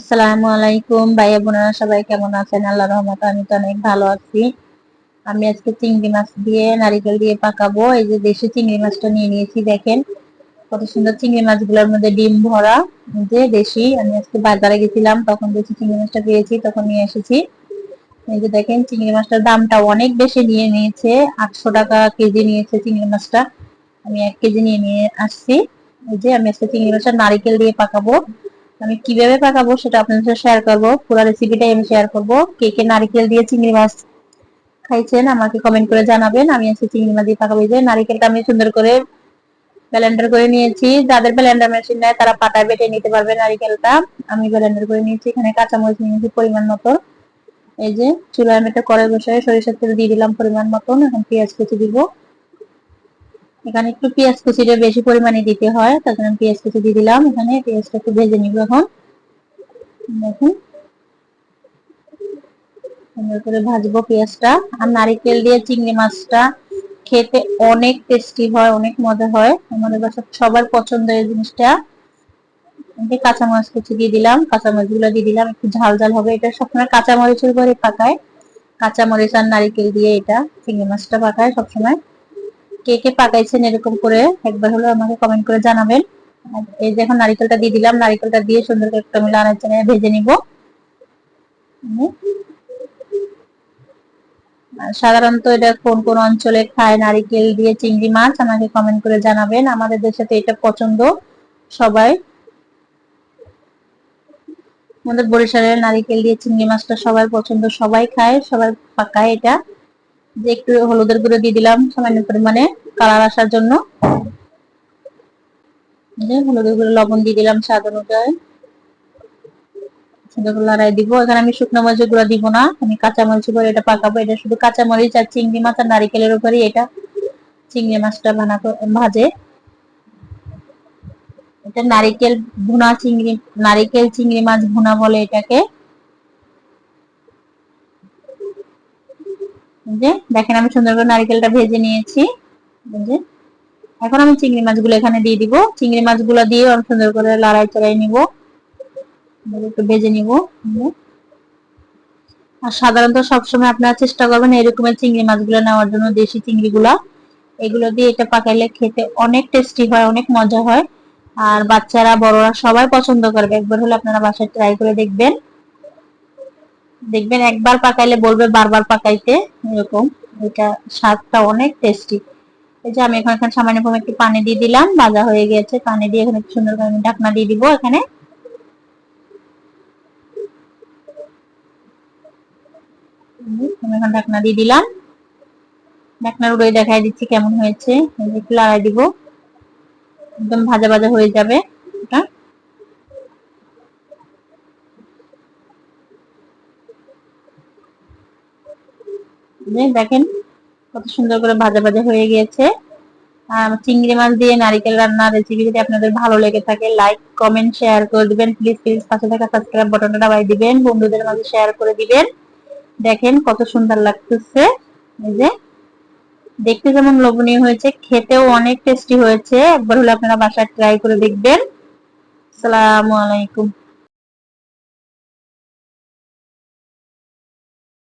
আসসালামু আলাইকুম। ভাইয়া বোনেরা সবাই কেমন আছেন? আল্লাহ রহমত আমি তো অনেক ভালো আছি। আমি আজকে চিংড়ি মাছ দিয়ে নারিকেল দিয়ে পাকাবো। এই যে দেশি চিংড়ি মাছটা নিয়ে নিয়েছি, দেখেন। কত সুন্দর চিংড়ি মাছগুলোর মধ্যে ডিম ভরা যে দেশি। আমি আজকে বাজারে গেছিলাম, তখন দেশি চিংড়ি মাছটা পেয়েছি, তখন নিয়ে এসেছি। এই যে দেখেন, চিংড়ি মাছটার দামটা অনেক বেশি নিয়ে নিয়েছে। আটশো টাকা কেজি নিয়েছে চিংড়ি মাছটা। আমি এক কেজি নিয়ে নিয়ে আসছি। এই যে আমি আজকে চিংড়ি মাছটা নারিকেল দিয়ে পাকাবো। আমি কীভাবে পাকাবো সেটা আপনাদের সাথে শেয়ার করব। পুরো রেসিপিটাই আমি শেয়ার করব। কে কে নারিকেল দিয়ে চিংড়ি মাছ খাইছেন আমাকে কমেন্ট করে জানাবেন। আমি আজকে চিংড়ি মাছ দিয়ে পাকাবো। যে নারিকেলটা আমি সুন্দর করে ব্লেন্ডার করে নিয়েছি। যাদের ব্লেন্ডার মেশিন নেয় তারা পাটায় বেটে নিতে পারবে নারিকেলটা। আমি ব্লেন্ডার করে নিয়েছি। এখানে কাঁচামরিচ নিয়েছি পরিমাণ মতো। এই যে চুলায় আমি একটা কড়াই বসায় সরিষার তেল দিয়ে দিলাম পরিমাণ মতন। এখন পেঁয়াজ কুচি দিব। এখানে একটু পেঁয়াজ কুচিটা বেশি পরিমাণে দিতে হয়, তার জন্য পেঁয়াজ কুচি দিয়ে দিলাম। এখানে পেঁয়াজটা একটু ভেজে নিব এখন। দেখুন। করে ভাজবো পেঁয়াজটা। আর নারিকেল দিয়ে চিংড়ি মাছটা খেতে অনেক টেস্টি হয়, অনেক মজা হয়। আমাদের বাসা সবার পছন্দের জিনিসটা। কাঁচামরিচ কুচি দিয়ে দিলাম কাঁচামরিচগুলো দিয়ে দিলাম, একটু ঝাল ঝাল হবে। এটা সবসময় কাঁচামরিচের করে পাকায়। কাঁচামরিচ আর নারিকেল দিয়ে এটা চিংড়ি মাছটা পাকায় সবসময়। কে কে পাকাইছেন এরকম করে একবার হলো আমাকে কমেন্ট করে জানাবেন। এই যে এখন নারিকেলটা দিয়ে দিলাম, নারিকেলটা দিয়ে সুন্দর করে একটা মিলে ভেজে নিব। সাধারণত এটা কোন কোন অঞ্চলে খায় নারিকেল দিয়ে চিংড়ি মাছ, আমাকে কমেন্ট করে জানাবেন। আমাদের দেশে তো এটা পছন্দ সবাই। আমাদের বরিশালের নারিকেল দিয়ে চিংড়ি মাছটা সবাই পছন্দ, সবাই খায় সবাই পাকায় এটা। যে একটু হলুদের গুঁড়ো দিয়ে দিলাম, সামান্য পরিমাণে কালার আসার জন্য। হলুদের গুঁড়ো, লবণ দিয়ে দিলাম স্বাদ অনুযায়ী। লড়াই দিব। এখানে আমি শুকনো মরিচের গুঁড়ো দিব না। আমি কাঁচা মরিচ করে এটা পাকাবো। এটা শুধু কাঁচা মরিচ আর চিংড়ি মাছ আর নারিকেলের উপরে এটা চিংড়ি মাছটা বানা ভাজে। এটা নারিকেল ভুনা চিংড়ি, নারিকেল চিংড়ি মাছ ভুনা বলে এটাকে। যে, দেখেন আমি সুন্দর করে নারিকেলটা ভেজে নিয়েছি। যে, এখন আমি চিংড়ি মাছগুলো এখানে দিয়ে দিব। চিংড়ি মাছগুলো দিয়ে আমি সুন্দর করে লড়াই চড়াই নিব। একটু ভেজে নিব। আর সাধারণত সবসময় আপনারা চেষ্টা করবেন এরকমের চিংড়ি মাছগুলো নেওয়ার জন্য, দেশি চিংড়িগুলা। এগুলো দিয়ে এটা পাকাইলে খেতে অনেক টেস্টি হয়, অনেক মজা হয়। আর বাচ্চারা, বড়রা সবাই পছন্দ করবে। একবার হলে আপনারা বাসায় ট্রাই করে দেখবেন। দেখবেন একবার পাকাইলে বলবে বারবার পাকাইতে, এরকম। এটা স্বাদটা অনেক টেস্টি এই যে আমি এখন এখানে সামান্য পরিমাণ একটু পানি দিয়ে দিলাম, ভাজা হয়ে গেছে। পানি দিয়ে এখানে সুন্দর করে আমি ঢাকনা দিয়ে দিব এখানে। এখন ঢাকনা দিয়ে দিলাম। ঢাকনার উড়ে দেখাই দিচ্ছি কেমন হয়েছে। একটু লড়াই দিব। একদম ভাজা ভাজা হয়ে যাবে এটা দেখেন কত সুন্দর করে ভাজা ভাজা হয়ে গিয়েছে। চিংড়ি মাছ দিয়ে নারিকেল রান্নার রেসিপি যদি আপনাদের ভালো লেগে থাকে লাইক কমেন্ট শেয়ার করে দিবেন। প্লিজ প্লিজ পাশে থাকা সাবস্ক্রাইব বাটনটা দাবাই দিবেন। বন্ধুদের মাঝে শেয়ার করে দিবেন। দেখেন কত সুন্দর লাগতেছে। এই যে, দেখতে যেমন লোভনীয় হয়েছে, খেতেও অনেক টেস্টি হয়েছে। একবার হলে আপনারা বাসায় ট্রাই করে দেখবেন। আসসালামু আলাইকুম।